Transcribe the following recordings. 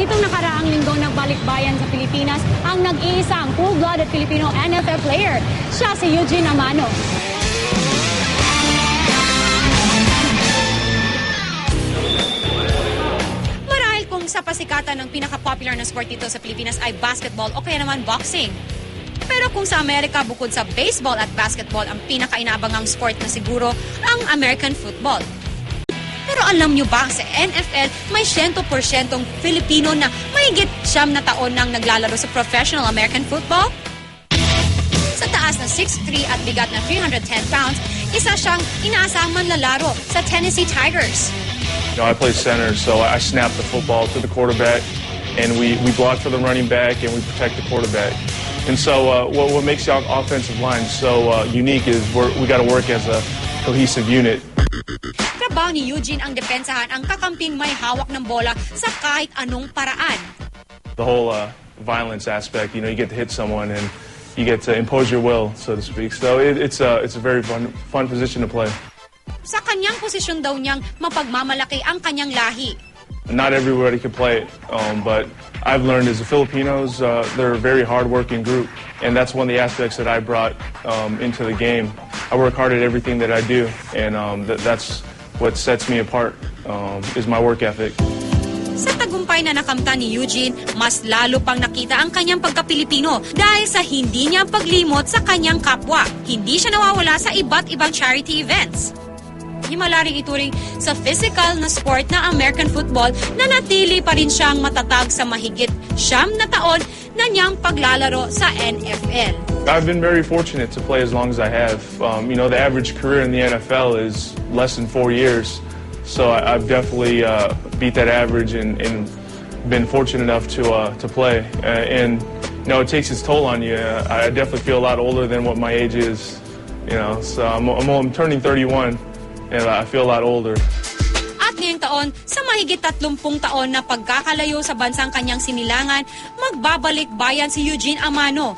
Nitong nakaraang linggo nagbalikbayan sa Pilipinas ang nag-iisang full-blooded Filipino NFL player. Siya si Eugene Amano. Marahil kung sa pasikatan ng pinaka-popular na sport dito sa Pilipinas ay basketball o kaya naman boxing. Pero kung sa Amerika bukod sa baseball at basketball, ang pinaka-inaabangang sport na siguro ang American football. Pero alam nyo ba, sa NFL, may 100% Filipino na mahigit siyam na taon nang naglalaro sa professional American football? Sa taas na 6'3 at bigat na 310 pounds, isa siyang inaasahang manlalaro sa Tennessee Tigers. You know, I play center, so I snap the football to the quarterback, and we, we block for the running back, and we protect the quarterback. And so, uh, what, what makes the offensive line so uh, unique is we're, we got to work as a cohesive unit. Trabaho ni Eugene ang depensahan ang kakamping may hawak ng bola sa kahit anong paraan. The whole uh, violence aspect, you know, you get to hit someone and you get to impose your will, so to speak. So it, it's, a, it's a very fun, fun position to play. Sa kanyang posisyon daw niyang mapagmamalaki ang kanyang lahi. Not everybody can play it, um, but I've learned as the Filipinos, uh, they're a very hardworking group, and that's one of the aspects that I brought um, into the game. I work hard at everything that I do, and um, th- that's what sets me apart um, is my work ethic. Sa tagumpay na nakamta ni Eugene, mas lalo pang nakita ang kanyang pagka-Pilipino dahil sa hindi niya paglimot sa kanyang kapwa. Hindi siya nawawala sa iba't ibang charity events. Ituring sa physical na sport na American football na natili pa rin siyang matatag sa mahigit siyam na taon na niyang paglalaro sa NFL. I've been very fortunate to play as long as I have. Um, you know, the average career in the NFL is less than four years, so I, I've definitely uh, beat that average and, and been fortunate enough to uh, to play. Uh, and you know, it takes its toll on you. Uh, I definitely feel a lot older than what my age is. You know, so I'm, I'm, I'm turning 31, and I feel a lot older. At ngayong taon, sa mahigit 30 taon na pagkakalayo sa bansang kanyang sinilangan, magbabalik bayan si Eugene Amano.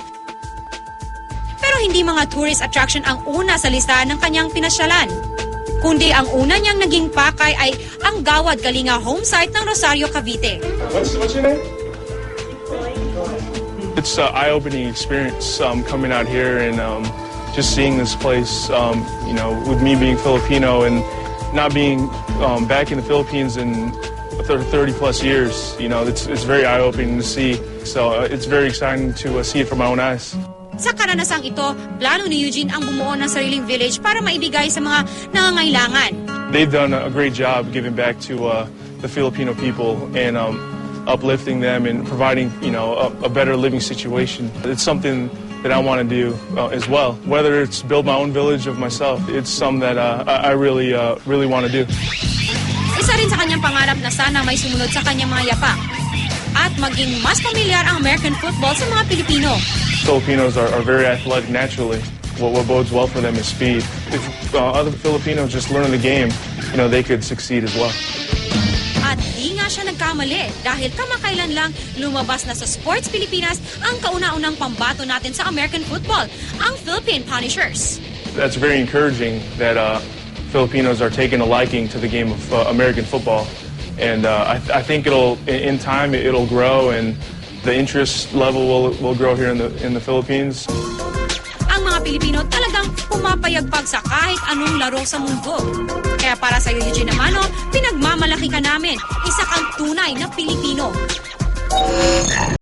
Pero hindi mga tourist attraction ang una sa listahan ng kanyang pinasyalan. Kundi ang una niyang naging pakay ay ang Gawad Kalinga home site ng Rosario, Cavite. What's, what's your name? It's an eye-opening experience um, coming out here and um, just seeing this place. Um, you know, with me being Filipino and not being um, back in the Philippines in 30 plus years, you know, it's, it's very eye-opening to see. So uh, it's very exciting to uh, see it from my own eyes. Sa karanasang ito, plano ni Eugene ang bumuo ng sariling village para maibigay sa mga nangangailangan. They've done a great job giving back to uh, the Filipino people and um, uplifting them and providing, you know, a, a better living situation. It's something that I want to do uh, as well. Whether it's build my own village of myself, it's something that uh, I I really, uh, really want to do. Isa rin sa kanyang pangarap na sana may sumunod sa kanyang mga yapak at maging mas pamilyar ang American football sa mga Pilipino. Filipinos are, are very athletic naturally. What, what bodes well for them is speed. If uh, other Filipinos just learn the game, you know, they could succeed as well. At di nga siya nagkamali dahil kamakailan lang lumabas na sa Sports Pilipinas ang kauna-unang pambato natin sa American football, ang Philippine Punishers. That's very encouraging that uh, Filipinos are taking a liking to the game of uh, American football, and uh, I, I think it'll in time it'll grow and the interest level will will grow here in the in the Philippines. Pilipino talagang pumapayagpag sa kahit anong laro sa mundo. Kaya para sa iyo, Eugene Amano, pinagmamalaki ka namin. Isa kang tunay na Pilipino.